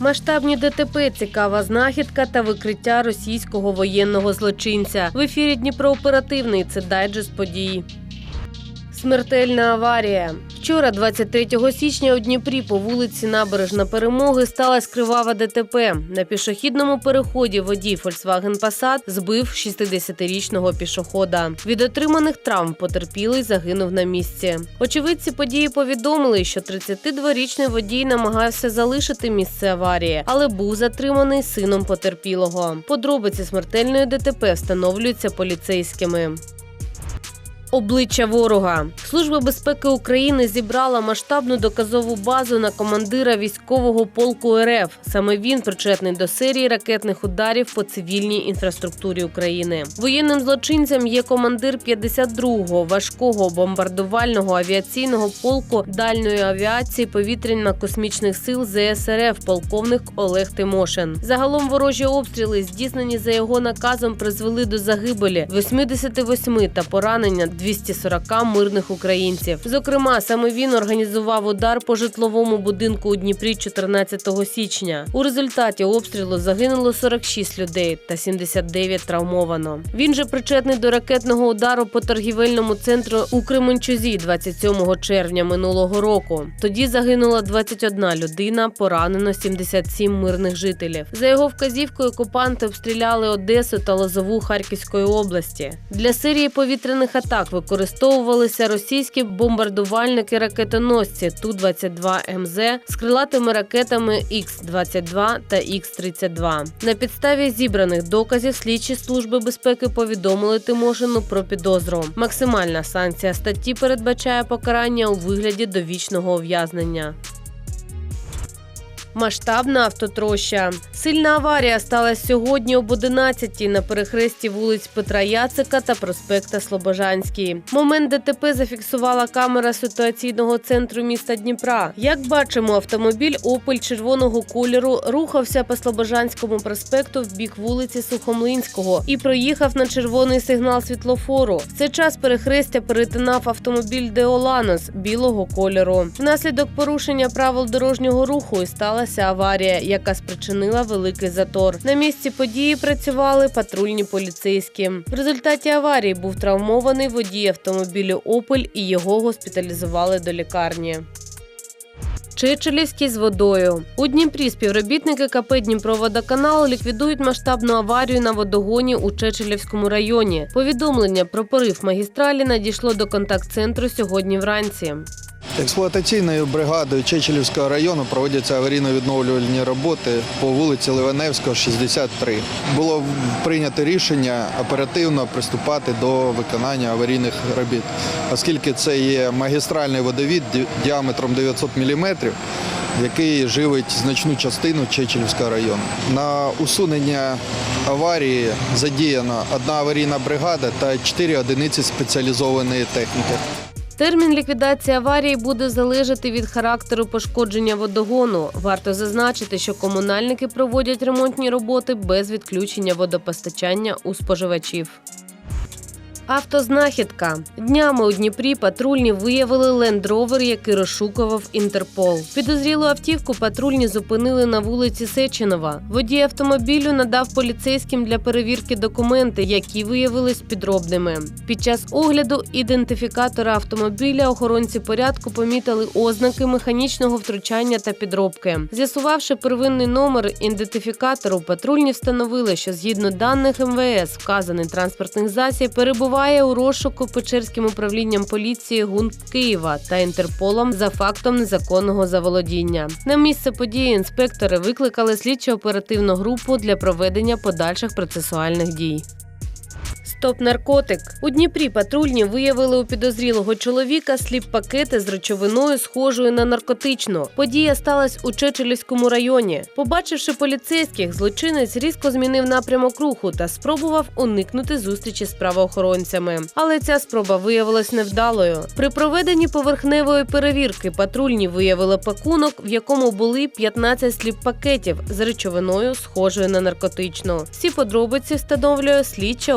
Масштабні ДТП, цікава знахідка та викриття російського воєнного злочинця. В ефірі Дніпрооперативний це дайджест подій. Смертельна аварія. Вчора, 23 січня, у Дніпрі по вулиці Набережна Перемоги сталася кривава ДТП. На пішохідному переході водій Volkswagen Passat збив 60-річного пішохода. Від отриманих травм потерпілий загинув на місці. Очевидці події повідомили, що 32-річний водій намагався залишити місце аварії, але був затриманий сином потерпілого. Подробиці смертельної ДТП встановлюються поліцейськими. Обличчя ворога Служба безпеки України зібрала масштабну доказову базу на командира військового полку РФ. Саме він причетний до серії ракетних ударів по цивільній інфраструктурі України. Воєнним злочинцем є командир 52-го важкого бомбардувального авіаційного полку дальньої авіації повітряно-космічних сил ЗСРФ, полковник Олег Тимошин. Загалом ворожі обстріли, здійснені за його наказом, призвели до загибелі 88 та поранення 240 мирних українців. Зокрема, саме він організував удар по житловому будинку у Дніпрі 14 січня. У результаті обстрілу загинуло 46 людей та 79 травмовано. Він же причетний до ракетного удару по торгівельному центру у Кременчузі 27 червня минулого року. Тоді загинула 21 людина, поранено 77 мирних жителів. За його вказівкою окупанти обстріляли Одесу та Лозову Харківської області. Для серії повітряних атак використовувалися російські бомбардувальники-ракетоносці Ту-22 МЗ з крилатими ракетами Х-22 та Х-32. На підставі зібраних доказів слідчі служби безпеки повідомили Тимошину про підозру. Максимальна санкція статті передбачає покарання у вигляді довічного ув'язнення. Масштабна автотроща. Сильна аварія сталася сьогодні об 11 на перехресті вулиць Петра Яцика та проспекта Слобожанський. Момент ДТП зафіксувала камера ситуаційного центру міста Дніпра. Як бачимо, автомобіль Опель червоного кольору рухався по Слобожанському проспекту в бік вулиці Сухомлинського і проїхав на червоний сигнал світлофору. В цей час перехрестя перетинав автомобіль Деоланос білого кольору. Внаслідок порушення правил дорожнього руху і сталася аварія, яка спричинила великий затор. На місці події працювали патрульні поліцейські. В результаті аварії був травмований водій автомобілю Опель і його госпіталізували до лікарні. Чечелівський з водою у Дніпрі співробітники КП Дніпроводоканал ліквідують масштабну аварію на водогоні у Чечелівському районі. Повідомлення про порив магістралі надійшло до контакт-центру сьогодні вранці. Експлуатаційною бригадою Чечелівського району проводяться аварійно-відновлювальні роботи по вулиці Ливаневського, 63. Було прийнято рішення оперативно приступати до виконання аварійних робіт, оскільки це є магістральний водовід діаметром 900 мм, який живить значну частину Чечелівського району. На усунення аварії задіяна одна аварійна бригада та чотири одиниці спеціалізованої техніки. Термін ліквідації аварії буде залежати від характеру пошкодження водогону. Варто зазначити, що комунальники проводять ремонтні роботи без відключення водопостачання у споживачів. Автознахідка днями у Дніпрі патрульні виявили лендровер, який розшукував Інтерпол. Підозрілу автівку патрульні зупинили на вулиці Сеченова. Водій автомобілю надав поліцейським для перевірки документи, які виявились підробними. Під час огляду ідентифікатора автомобіля охоронці порядку помітили ознаки механічного втручання та підробки. З'ясувавши первинний номер ідентифікатору, патрульні встановили, що згідно даних МВС, вказаний транспортний засіб перебуває у розшуку Печерським управлінням поліції ГУНП Києва та Інтерполом за фактом незаконного заволодіння. На місце події інспектори викликали слідчо-оперативну групу для проведення подальших процесуальних дій. Стоп наркотик у Дніпрі патрульні виявили у підозрілого чоловіка сліп-пакети з речовиною, схожою на наркотичну. Подія сталася у Чечелівському районі. Побачивши поліцейських, злочинець різко змінив напрямок руху та спробував уникнути зустрічі з правоохоронцями. Але ця спроба виявилась невдалою. При проведенні поверхневої перевірки патрульні виявили пакунок, в якому були 15 сліп-пакетів з речовиною, схожою на наркотичну. Всі подробиці встановлює слідча